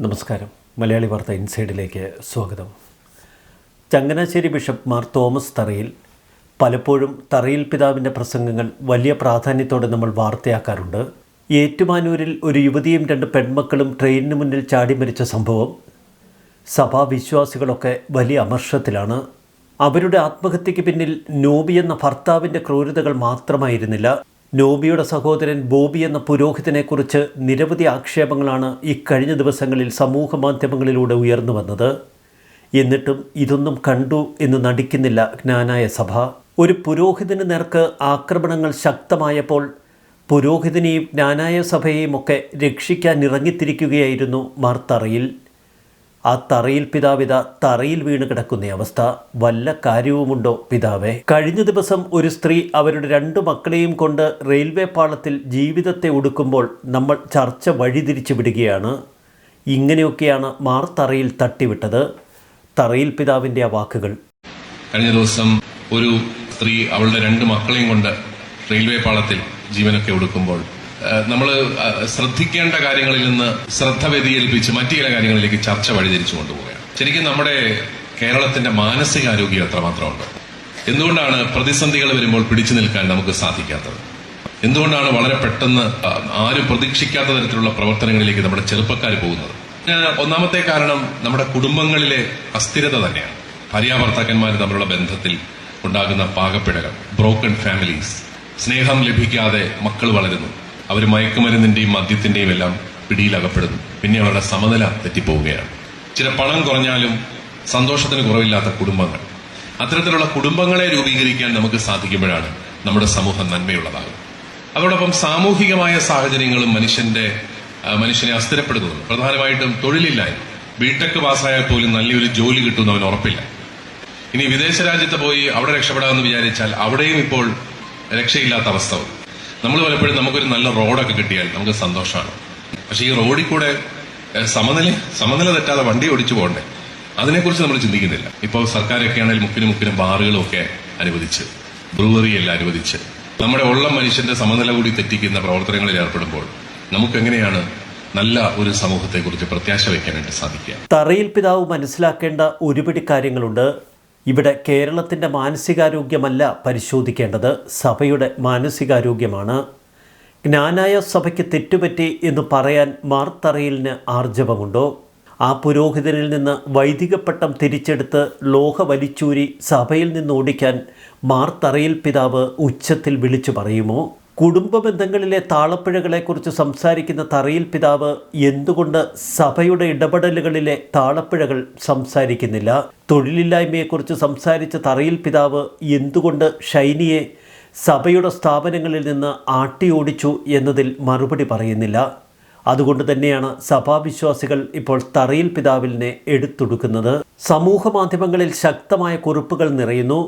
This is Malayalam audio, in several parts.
നമസ്കാരം. മലയാളി വാർത്ത ഇൻസൈഡിലേക്ക് സ്വാഗതം. ചങ്ങനാശ്ശേരി ബിഷപ്പ് മാർ തോമസ് തറയിൽ പലപ്പോഴും തറയിൽ പിതാവിന്റെ പ്രസംഗങ്ങൾ വലിയ പ്രാധാന്യത്തോടെ നമ്മൾ വാർത്തയാക്കാറുണ്ട്. ഏറ്റുമാനൂരിൽ ഒരു യുവതിയും രണ്ട് പെൺമക്കളും ട്രെയിനിന് മുന്നിൽ ചാടി മരിച്ച സംഭവം സഭാവിശ്വാസികളൊക്കെ വലിയ അമർഷത്തിലാണ്. അവരുടെ ആത്മഹത്യയ്ക്ക് പിന്നിൽ നോബി എന്ന ഭർത്താവിന്റെ ക്രൂരതകൾ മാത്രമായിരുന്നില്ല. നോബിയുടെ സഹോദരൻ ബോബി എന്ന പുരോഹിതനെക്കുറിച്ച് നിരവധി ആക്ഷേപങ്ങളാണ് ഇക്കഴിഞ്ഞ ദിവസങ്ങളിൽ സമൂഹ മാധ്യമങ്ങളിലൂടെ ഉയർന്നു വന്നത്. എന്നിട്ടും ഇതൊന്നും കണ്ടു എന്ന് നടിക്കുന്നില്ല ജ്ഞാനായ സഭ. ഒരു പുരോഹിതന് നേർക്ക് ആക്രമണങ്ങൾ ശക്തമായപ്പോൾ പുരോഹിതനെയും ജ്ഞാനായ സഭയെയും ഒക്കെ രക്ഷിക്കാൻ ഇറങ്ങിത്തിരിക്കുകയായിരുന്നു മാർ തറയിൽ ആ തറയിൽ പിതാവിത തറയിൽ വീണ് കിടക്കുന്ന അവസ്ഥ വല്ല കാര്യവുമുണ്ടോ പിതാവേ? കഴിഞ്ഞ ദിവസം ഒരു സ്ത്രീ അവരുടെ രണ്ടു മക്കളെയും കൊണ്ട് റെയിൽവേ പാളത്തിൽ ജീവിതത്തെ ഒടുക്കുമ്പോൾ നമ്മൾ ചർച്ച വഴിതിരിച്ചു വിടുകയാണ്. ഇങ്ങനെയൊക്കെയാണ് മാർ തറയിൽ തട്ടിവിട്ടത്. തറയിൽ പിതാവിന്റെ ആ വാക്കുകൾ. കഴിഞ്ഞ ദിവസം ഒരു സ്ത്രീ അവളുടെ രണ്ട് മക്കളെയും കൊണ്ട് റെയിൽവേ പാളത്തിൽ ജീവനൊക്കെ ഒടുക്കുമ്പോൾ നമ്മൾ ശ്രദ്ധിക്കേണ്ട കാര്യങ്ങളിൽ നിന്ന് ശ്രദ്ധ വ്യതിയേൽപ്പിച്ച് മറ്റു ചില കാര്യങ്ങളിലേക്ക് ചർച്ച വഴിതിരിച്ചു കൊണ്ടുപോവുകയാണ്. ശരിക്കും നമ്മുടെ കേരളത്തിന്റെ മാനസികാരോഗ്യം എത്രമാത്രമുണ്ട്? എന്തുകൊണ്ടാണ് പ്രതിസന്ധികൾ വരുമ്പോൾ പിടിച്ചു നിൽക്കാൻ നമുക്ക് സാധിക്കാത്തത്? എന്തുകൊണ്ടാണ് വളരെ പെട്ടെന്ന് ആരും പ്രതീക്ഷിക്കാത്ത തരത്തിലുള്ള പ്രവർത്തനങ്ങളിലേക്ക് നമ്മുടെ ചെറുപ്പക്കാർ പോകുന്നത്? ഒന്നാമത്തെ കാരണം നമ്മുടെ കുടുംബങ്ങളിലെ അസ്ഥിരത തന്നെയാണ്. ഭാര്യാഭർത്താക്കന്മാർ തമ്മിലുള്ള ബന്ധത്തിൽ ഉണ്ടാകുന്ന പാകപ്പിഴകൾ ബ്രോക്കൺ ഫാമിലീസ് സ്നേഹം ലഭിക്കാതെ മക്കൾ വളരുന്നു. അവർ മയക്കുമരുന്നിന്റെയും മദ്യത്തിന്റെയും എല്ലാം പിടിയിലകപ്പെടുന്നു. പിന്നെ അവരുടെ സമനില തെറ്റിപ്പോവുകയാണ്. ചില പണം കുറഞ്ഞാലും സന്തോഷത്തിന് കുറവില്ലാത്ത കുടുംബങ്ങൾ. അത്തരത്തിലുള്ള കുടുംബങ്ങളെ രൂപീകരിക്കാൻ നമുക്ക് സാധിക്കുമ്പോഴാണ് നമ്മുടെ സമൂഹം നന്മയുള്ളതാകും അതോടൊപ്പം സാമൂഹികമായ സാഹചര്യങ്ങളും മനുഷ്യന്റെ മനുഷ്യനെ അസ്ഥിരപ്പെടുത്തുന്നു പ്രധാനമായിട്ടും തൊഴിലില്ലായ്മ. ബിടെക് പാസ്സായാൽ പോലും നല്ലൊരു ജോലി കിട്ടുമെന്ന് അവൻ ഉറപ്പില്ല. ഇനി വിദേശ രാജ്യത്ത് പോയി അവിടെ രക്ഷപ്പെടാമെന്ന് വിചാരിച്ചാൽ അവിടെയും ഇപ്പോൾ രക്ഷയില്ലാത്ത അവസ്ഥ നമ്മൾ പലപ്പോഴും നമുക്കൊരു നല്ല റോഡൊക്കെ കിട്ടിയാൽ നമുക്ക് സന്തോഷമാണ്. പക്ഷെ ഈ റോഡിൽ കൂടെ സമനില സമനില തെറ്റാതെ വണ്ടി ഓടിച്ചു പോകണ്ടേ? അതിനെക്കുറിച്ച് നമ്മൾ ചിന്തിക്കുന്നില്ല. ഇപ്പോൾ സർക്കാരൊക്കെ ആണെങ്കിൽ മുക്കിനും മുക്കിനും ബാറുകളും ഒക്കെ അനുവദിച്ച് ബ്രൂവറിയെല്ലാം അനുവദിച്ച് നമ്മുടെ ഉള്ള മനുഷ്യന്റെ സമനില കൂടി തെറ്റിക്കുന്ന പ്രവർത്തനങ്ങളിൽ ഏർപ്പെടുമ്പോൾ നമുക്ക് എങ്ങനെയാണ് നല്ല ഒരു സമൂഹത്തെക്കുറിച്ച് പ്രത്യാശ വയ്ക്കാനായിട്ട് സാധിക്കുക? തറയിൽ പിതാവ് മനസ്സിലാക്കേണ്ട ഒരുപിടി കാര്യങ്ങളുണ്ട്. ഇവിടെ കേരളത്തിന്റെ മാനസികാരോഗ്യമല്ല പരിശോധിക്കേണ്ടത്. സഭയുടെ മാനസികാരോഗ്യമാണ്. ജ്ഞാനായ സഭയ്ക്ക് തെറ്റുപറ്റി എന്ന് പറയാൻ മാർത്തറയിലിന് ആർജവമുണ്ടോ? ആ പുരോഹിതനിൽ നിന്ന് വൈദിക പട്ടം തിരിച്ചെടുത്ത് ലോഹ വലിച്ചൂരി സഭയിൽ നിന്ന് ഓടിക്കാൻ മാർത്തറയിൽ പിതാവ് ഉച്ചത്തിൽ വിളിച്ചു പറയുമോ? കുടുംബ ബന്ധങ്ങളിലെ താളപ്പിഴകളെക്കുറിച്ച് സംസാരിക്കുന്ന തറയിൽ പിതാവ് എന്തുകൊണ്ട് സഭയുടെ ഇടപെടലുകളിലെ താളപ്പിഴകൾ സംസാരിക്കുന്നില്ല? തൊഴിലില്ലായ്മയെക്കുറിച്ച് സംസാരിച്ച തറയിൽ പിതാവ് എന്തുകൊണ്ട് ഷൈനിയെ സഭയുടെ സ്ഥാപനങ്ങളിൽ നിന്ന് ആട്ടി ഓടിച്ചു എന്നതിൽ മറുപടി പറയുന്നില്ല? അതുകൊണ്ട് തന്നെയാണ് സഭാവിശ്വാസികൾ ഇപ്പോൾ തറയിൽ പിതാവിനെ എടുത്തൊടുക്കുന്നത്. സമൂഹ മാധ്യമങ്ങളിൽ ശക്തമായ കുറിപ്പുകൾ നിറയുന്നു.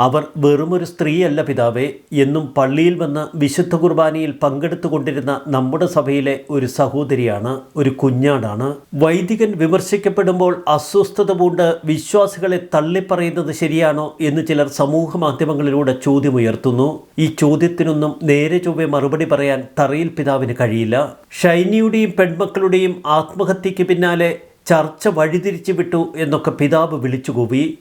അവർ വെറുമൊരു സ്ത്രീയല്ല പിതാവേ എന്നും പള്ളിയിൽ വന്ന് വിശുദ്ധ കുർബാനയിൽ പങ്കെടുത്തുകൊണ്ടിരുന്ന നമ്മുടെ സഭയിലെ ഒരു സഹോദരിയാണ് ഒരു കുഞ്ഞാടാണ്. വൈദികൻ വിമർശിക്കപ്പെടുമ്പോൾ അസ്വസ്ഥത പൂണ്ട് വിശ്വാസികളെ തള്ളിപ്പറയുന്നത് ശരിയാണോ എന്ന് ചിലർ സമൂഹ മാധ്യമങ്ങളിലൂടെ ചോദ്യമുയർത്തുന്നു. ഈ ചോദ്യത്തിനൊന്നും നേരെ ചൊവ്വെ മറുപടി പറയാൻ തറയിൽ പിതാവിന് കഴിയില്ല. ഷൈനിയുടെയും പെൺമക്കളുടെയും ആത്മഹത്യയ്ക്ക് പിന്നാലെ ചർച്ച വഴിതിരിച്ചു വിട്ടു എന്നൊക്കെ പിതാവ് വിളിച്ചുകൂവി.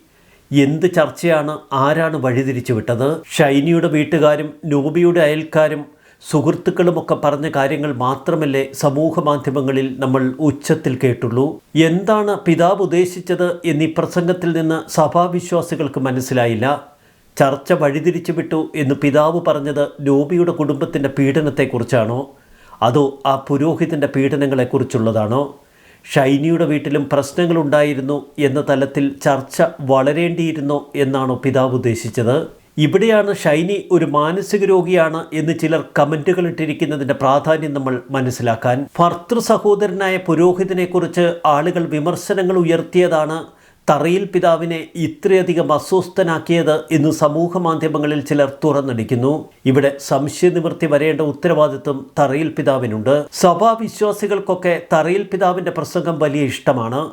എന്ത് ചർച്ചയാണ് ആരാണ് വഴിതിരിച്ചു വിട്ടത്? ഷൈനിയുടെ വീട്ടുകാരും നോബിയുടെ അയൽക്കാരും സുഹൃത്തുക്കളുമൊക്കെ പറഞ്ഞ കാര്യങ്ങൾ മാത്രമല്ലേ സമൂഹ മാധ്യമങ്ങളിൽ നമ്മൾ ഉച്ചത്തിൽ കേട്ടുള്ളൂ. എന്താണ് പിതാവ് ഉദ്ദേശിച്ചത് എന്നീ പ്രസംഗത്തിൽ നിന്ന് സഭാവിശ്വാസികൾക്ക് മനസ്സിലായില്ല. ചർച്ച വഴിതിരിച്ചു വിട്ടു എന്ന് പിതാവ് പറഞ്ഞത് നോബിയുടെ കുടുംബത്തിന്റെ പീഡനത്തെക്കുറിച്ചാണോ? അതോ ആ പുരോഹിതന്റെ പീഡനങ്ങളെക്കുറിച്ചുള്ളതാണോ? ഷൈനിയുടെ വീട്ടിലും പ്രശ്നങ്ങളുണ്ടായിരുന്നു എന്ന തലത്തിൽ ചർച്ച വളരേണ്ടിയിരുന്നോ എന്നാണോ പിതാവ് ഉദ്ദേശിച്ചത്. ഇവിടെയാണ് ഷൈനി ഒരു മാനസിക രോഗിയാണ് എന്ന് ചിലർ കമന്റുകൾ ഇട്ടിരിക്കുന്നതിന്റെ പ്രാധാന്യം നമ്മൾ മനസ്സിലാക്കാൻ. ഭർത്തൃ സഹോദരനായ പുരോഹിതനെക്കുറിച്ച് ആളുകൾ വിമർശനങ്ങൾ ഉയർത്തിയതാണ് തറയിൽ പിതാവിനെ ഇത്രയധികം അസ്വസ്ഥനാക്കിയത് എന്ന് സമൂഹ മാധ്യമങ്ങളിൽ ചിലർ തുറന്നടിക്കുന്നു. ഇവിടെ സംശയനിവൃത്തി വരേണ്ട ഉത്തരവാദിത്വം തറയിൽ പിതാവിനുണ്ട്. സഭാവിശ്വാസികൾക്കൊക്കെ തറയിൽ പിതാവിന്റെ പ്രസംഗം വലിയ ഇഷ്ടമാണ്.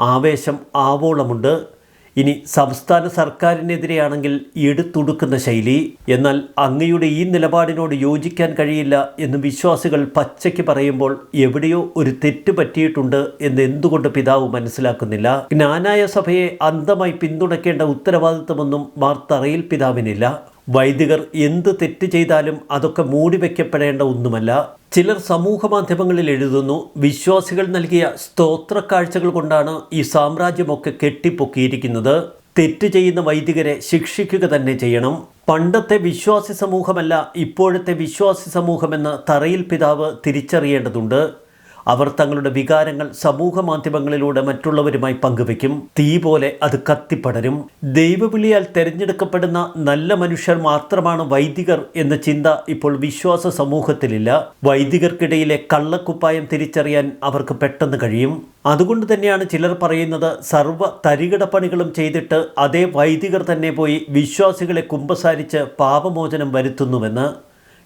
ആവേശം ആവോളമുണ്ട്. ഇനി സംസ്ഥാന സർക്കാരിനെതിരെയാണെങ്കിൽ എടുത്തുടുക്കുന്ന ശൈലി. എന്നാൽ അങ്ങയുടെ ഈ നിലപാടിനോട് യോജിക്കാൻ കഴിയില്ല എന്ന് വിശ്വാസികൾ പച്ചയ്ക്ക് പറയുമ്പോൾ എവിടെയോ ഒരു തെറ്റ് പറ്റിയിട്ടുണ്ട് എന്ന് എന്തുകൊണ്ട് പിതാവ് മനസ്സിലാക്കുന്നില്ല. ജ്ഞാനായ സഭയെ അന്ധമായി പിന്തുണയ്ക്കേണ്ട ഉത്തരവാദിത്തമൊന്നും മാർ തറയിൽ പിതാവിനില്ല. വൈദികർ എന്ത് തെറ്റ് ചെയ്താലും അതൊക്കെ മൂടിവെക്കപ്പെടേണ്ട ഒന്നുമല്ല. ചിലർ സമൂഹ മാധ്യമങ്ങളിൽ എഴുതുന്നു വിശ്വാസികൾ നൽകിയ സ്തോത്ര കാഴ്ചകൾ കൊണ്ടാണ് ഈ സാമ്രാജ്യമൊക്കെ കെട്ടിപ്പൊക്കിയിരിക്കുന്നത്. തെറ്റ് ചെയ്യുന്ന വൈദികരെ ശിക്ഷിക്കുക തന്നെ ചെയ്യണം. പണ്ടത്തെ വിശ്വാസി സമൂഹമല്ല ഇപ്പോഴത്തെ വിശ്വാസി സമൂഹമെന്ന് തറയിൽ പിതാവ് തിരിച്ചറിയേണ്ടതുണ്ട്. അവർ തങ്ങളുടെ വികാരങ്ങൾ സമൂഹ മാധ്യമങ്ങളിലൂടെ മറ്റുള്ളവരുമായി പങ്കുവെക്കും തീ പോലെ അത് കത്തിപ്പടരും. ദൈവവിളിയാൽ തെരഞ്ഞെടുക്കപ്പെടുന്ന നല്ല മനുഷ്യർ മാത്രമാണ് വൈദികർ എന്ന ചിന്ത ഇപ്പോൾ വിശ്വാസ സമൂഹത്തിലില്ല. വൈദികർക്കിടയിലെ കള്ളക്കുപ്പായം തിരിച്ചറിയാൻ അവർക്ക് പെട്ടെന്ന് കഴിയും. അതുകൊണ്ട് തന്നെയാണ് ചിലർ പറയുന്നത് സർവ തരികിട പണികളും ചെയ്തിട്ട് അതേ വൈദികർ തന്നെ പോയി വിശ്വാസികളെ കുമ്പസാരിച്ച് പാപമോചനം വരുത്തുന്നുവെന്ന്.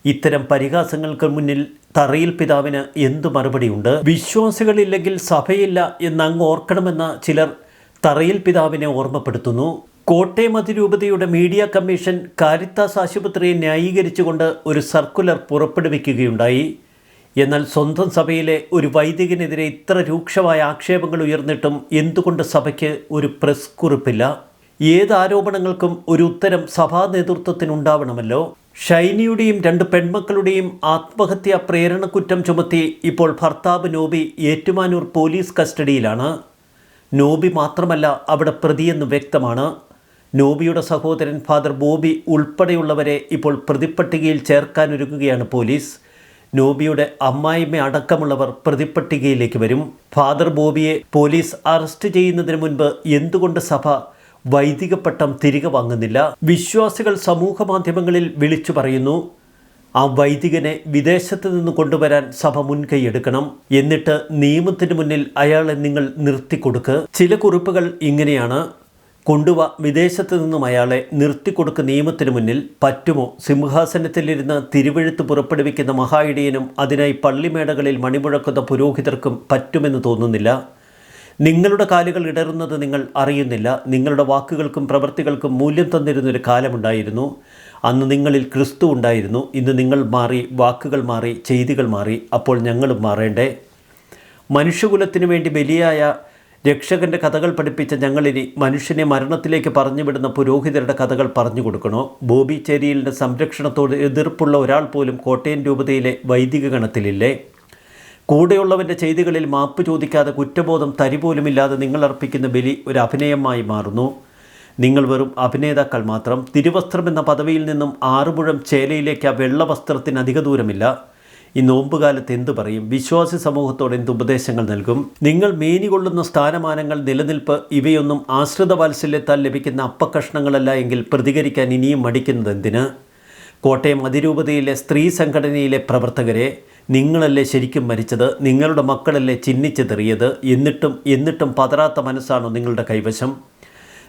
ഇത്തരം പരിഹാസങ്ങൾക്ക് മുന്നിൽ തറയിൽ പിതാവിന് എന്തു മറുപടിയുണ്ട് വിശ്വാസികളില്ലെങ്കിൽ സഭയില്ല എന്ന് അങ്ങ് ഓർക്കണമെന്ന് ചിലർ തറയിൽ പിതാവിനെ ഓർമ്മപ്പെടുത്തുന്നു. കോട്ടയം അതിരൂപതയുടെ മീഡിയ കമ്മീഷൻ കാരിത്താസ് ആശുപത്രിയെ ന്യായീകരിച്ചുകൊണ്ട് ഒരു സർക്കുലർ പുറപ്പെടുവിക്കുകയുണ്ടായി. എന്നാൽ സ്വന്തം സഭയിലെ ഒരു വൈദികനെതിരെ ഇത്ര രൂക്ഷമായ ആക്ഷേപങ്ങൾ ഉയർന്നിട്ടും എന്തുകൊണ്ട് സഭയ്ക്ക് ഒരു പ്രസ് കുറിപ്പില്ല ഏത് ആരോപണങ്ങൾക്കും ഒരു ഉത്തരം സഭാ നേതൃത്വത്തിനുണ്ടാവണമല്ലോ. ഷൈനിയുടെയും രണ്ട് പെൺമക്കളുടെയും ആത്മഹത്യാ പ്രേരണക്കുറ്റം ചുമത്തി ഇപ്പോൾ ഭർത്താവ് നോബി ഏറ്റുമാനൂർ പോലീസ് കസ്റ്റഡിയിലാണ്. നോബി മാത്രമല്ല അവിടെ പ്രതിയെന്ന് വ്യക്തമാണ്. നോബിയുടെ സഹോദരൻ ഫാദർ ബോബി ഉൾപ്പെടെയുള്ളവരെ ഇപ്പോൾ പ്രതിപ്പട്ടികയിൽ ചേർക്കാനൊരുങ്ങുകയാണ് പോലീസ്. നോബിയുടെ അമ്മായിമ്മ അടക്കമുള്ളവർ പ്രതിപ്പട്ടികയിലേക്ക് വരും. ഫാദർ ബോബിയെ പോലീസ് അറസ്റ്റ് ചെയ്യുന്നതിന് മുൻപ് എന്തുകൊണ്ട് സഭ വൈദിക പട്ടം തിരികെ വാങ്ങുന്നില്ല. വിശ്വാസികൾ സമൂഹ മാധ്യമങ്ങളിൽ വിളിച്ചു പറയുന്നു ആ വൈദികനെ വിദേശത്ത് നിന്ന് കൊണ്ടുവരാൻ സഭ മുൻകൈയെടുക്കണം. എന്നിട്ട് നിയമത്തിന് മുന്നിൽ അയാളെ നിങ്ങൾ നിർത്തിക്കൊടുക്ക്. ചില കുറിപ്പുകൾ ഇങ്ങനെയാണ്. കൊണ്ടുവ വിദേശത്ത് നിന്നും അയാളെ നിർത്തിക്കൊടുക്ക് നിയമത്തിന് മുന്നിൽ. പറ്റുമോ? സിംഹാസനത്തിലിരുന്ന് തിരുവഴുത്ത് പുറപ്പെടുവിക്കുന്ന മഹായിടിയനും അതിനായി പള്ളിമേടകളിൽ മണിമുഴക്കുന്ന പുരോഹിതർക്കും പറ്റുമെന്ന് തോന്നുന്നില്ല. നിങ്ങളുടെ കാലുകൾ ഇടറുന്നത് നിങ്ങൾ അറിയുന്നില്ല. നിങ്ങളുടെ വാക്കുകൾക്കും പ്രവൃത്തികൾക്കും മൂല്യം തന്നിരുന്നൊരു കാലമുണ്ടായിരുന്നു. അന്ന് നിങ്ങളിൽ ക്രിസ്തു ഉണ്ടായിരുന്നു. ഇന്ന് നിങ്ങൾ മാറി വാക്കുകൾ മാറി ചെയ്തികൾ മാറി അപ്പോൾ ഞങ്ങളും മാറേണ്ടേ? മനുഷ്യകുലത്തിനു വേണ്ടി ബലിയായ രക്ഷകന്റെ കഥകൾ പഠിപ്പിച്ച ഞങ്ങളിനി മനുഷ്യനെ മരണത്തിലേക്ക് പറഞ്ഞുവിടുന്ന പുരോഹിതരുടെ കഥകൾ പറഞ്ഞു കൊടുക്കണോ? ബോബി ചേരിയലിന്റെ സംരക്ഷണത്തോട് എതിർപ്പുള്ള ഒരാൾ പോലും കോട്ടയം രൂപതയിലെ വൈദിക ഗണത്തിലില്ലേ? കൂടെയുള്ളവന്റെ ചെയ്തികളിൽ മാപ്പ് ചോദിക്കാതെ കുറ്റബോധം തരിപോലുമില്ലാതെ നിങ്ങൾ അർപ്പിക്കുന്ന ബലി ഒരു അഭിനയമായി മാറുന്നു. നിങ്ങൾ വെറും അഭിനേതാക്കൾ മാത്രം. തിരുവസ്ത്രം എന്ന പദവിയിൽ നിന്നും ആറുപുഴം ചേലയിലേക്ക് ആ വെള്ള വസ്ത്രത്തിന് അധിക ദൂരമില്ല. ഈ നോമ്പുകാലത്ത് എന്തു പറയും? വിശ്വാസി സമൂഹത്തോട് എന്ത് ഉപദേശങ്ങൾ നൽകും? നിങ്ങൾ മേനി കൊള്ളുന്ന സ്ഥാനമാനങ്ങൾ നിലനിൽപ്പ് ഇവയൊന്നും ആശ്രിത വാത്സല്യത്താൽ ലഭിക്കുന്ന അപ്പക്കഷ്ണങ്ങളല്ല എങ്കിൽ പ്രതികരിക്കാൻ ഇനിയും മടിക്കുന്നത് എന്തിന്? കോട്ടയം അതിരൂപതയിലെ സ്ത്രീ സംഘടനയിലെ പ്രവർത്തകരെ നിങ്ങളല്ലേ ശരിക്കും മരിച്ചത് നിങ്ങളുടെ മക്കളല്ലേ ചിഹ്നിച്ചെറിയത് എന്നിട്ടും എന്നിട്ടും പതറാത്ത മനസ്സാണോ നിങ്ങളുടെ കൈവശം?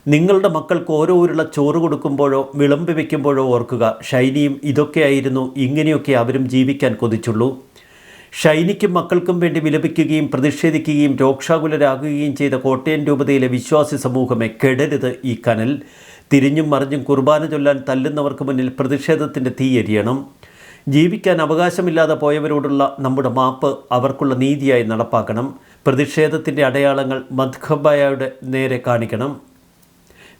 നിങ്ങളുടെ മക്കൾക്ക് ഓരോ ഉരുള ചോറ് കൊടുക്കുമ്പോഴോ വിളമ്പി വയ്ക്കുമ്പോഴോ ഓർക്കുക ഷൈനിയും ഇതൊക്കെയായിരുന്നു ഇങ്ങനെയൊക്കെ അവരും ജീവിക്കാൻ കൊതിച്ചുള്ളൂ. ഷൈനിക്കും മക്കൾക്കും വേണ്ടി വിലപിക്കുകയും പ്രതിഷേധിക്കുകയും രോക്ഷാകുലരാകുകയും ചെയ്ത കോട്ടയം രൂപതയിലെ വിശ്വാസി സമൂഹമേ കെടരുത് ഈ കനൽ. തിരിഞ്ഞും മറിഞ്ഞും കുർബാന ചൊല്ലാൻ തല്ലുന്നവർക്ക് മുന്നിൽ പ്രതിഷേധത്തിന്റെ തീ എരിയണം. ജീവിക്കാൻ അവകാശമില്ലാതെ പോയവരോടുള്ള നമ്മുടെ മാപ്പ് അവർക്കുള്ള നീതിയായി നടപ്പാക്കണം. പ്രതിഷേധത്തിന്റെ അടയാളങ്ങൾ മധുഖബായയുടെ നേരെ കാണിക്കണം.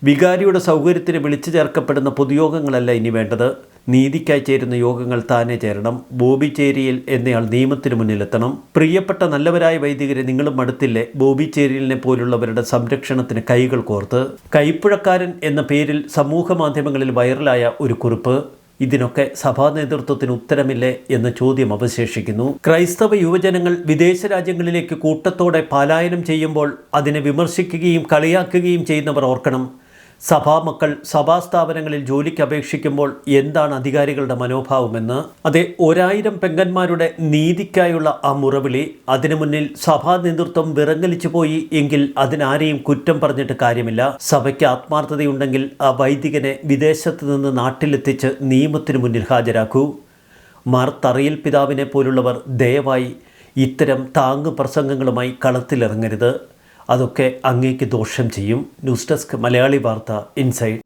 വികാരിയുടെ സൗകര്യത്തിന് വിളിച്ചു ചേർക്കപ്പെടുന്ന പൊതുയോഗങ്ങളല്ല ഇനി വേണ്ടത്. നീതിക്കായി ചേരുന്ന യോഗങ്ങൾ താനെ ചേരണം. ബോബി ചേരിയിൽ എന്നയാൾ നിയമത്തിന് മുന്നിലെത്തണം. പ്രിയപ്പെട്ട നല്ലവരായ വൈദികരെ നിങ്ങളും അടുത്തില്ലേ? ബോബി ചേരിയലിനെ പോലുള്ളവരുടെ സംരക്ഷണത്തിന് കൈകൾ കോർത്ത്. കൈപ്പുഴക്കാരൻ എന്ന പേരിൽ സമൂഹ മാധ്യമങ്ങളിൽ വൈറലായ ഒരു കുറിപ്പ്. ഇതിനൊക്കെ സഭാ നേതൃത്വത്തിന് ഉത്തരമില്ലേ എന്ന ചോദ്യം അവശേഷിക്കുന്നു. ക്രൈസ്തവ യുവജനങ്ങൾ വിദേശ രാജ്യങ്ങളിലേക്ക് കൂട്ടത്തോടെ പലായനം ചെയ്യുമ്പോൾ അതിനെ വിമർശിക്കുകയും കളിയാക്കുകയും ചെയ്യുന്നവർ ഓർക്കണം. സഭാമക്കൾ സഭാസ്ഥാപനങ്ങളിൽ ജോലിക്ക് അപേക്ഷിക്കുമ്പോൾ എന്താണ് അധികാരികളുടെ മനോഭാവമെന്ന് അതെ ഒരായിരം പെങ്കന്മാരുടെ നീതിക്കായുള്ള ആ മുറവിളി അതിനു മുന്നിൽ സഭാ നേതൃത്വം വിറങ്ങലിച്ചു പോയി എങ്കിൽ അതിനാരെയും കുറ്റം പറഞ്ഞിട്ട് കാര്യമില്ല. സഭയ്ക്ക് ആത്മാർത്ഥതയുണ്ടെങ്കിൽ ആ വൈദികനെ വിദേശത്ത് നിന്ന് നാട്ടിലെത്തിച്ച് നിയമത്തിനു മുന്നിൽ ഹാജരാക്കൂ. മാർ പിതാവിനെ പോലുള്ളവർ ദയവായി ഇത്തരം താങ്ങ് പ്രസംഗങ്ങളുമായി കളത്തിലിറങ്ങരുത്. അതൊക്കെ അങ്ങേക്ക് ദോഷം ചെയ്യും. ന്യൂസ് ഡെസ്ക് മലയാളി വാർത്ത ഇൻസൈഡ്.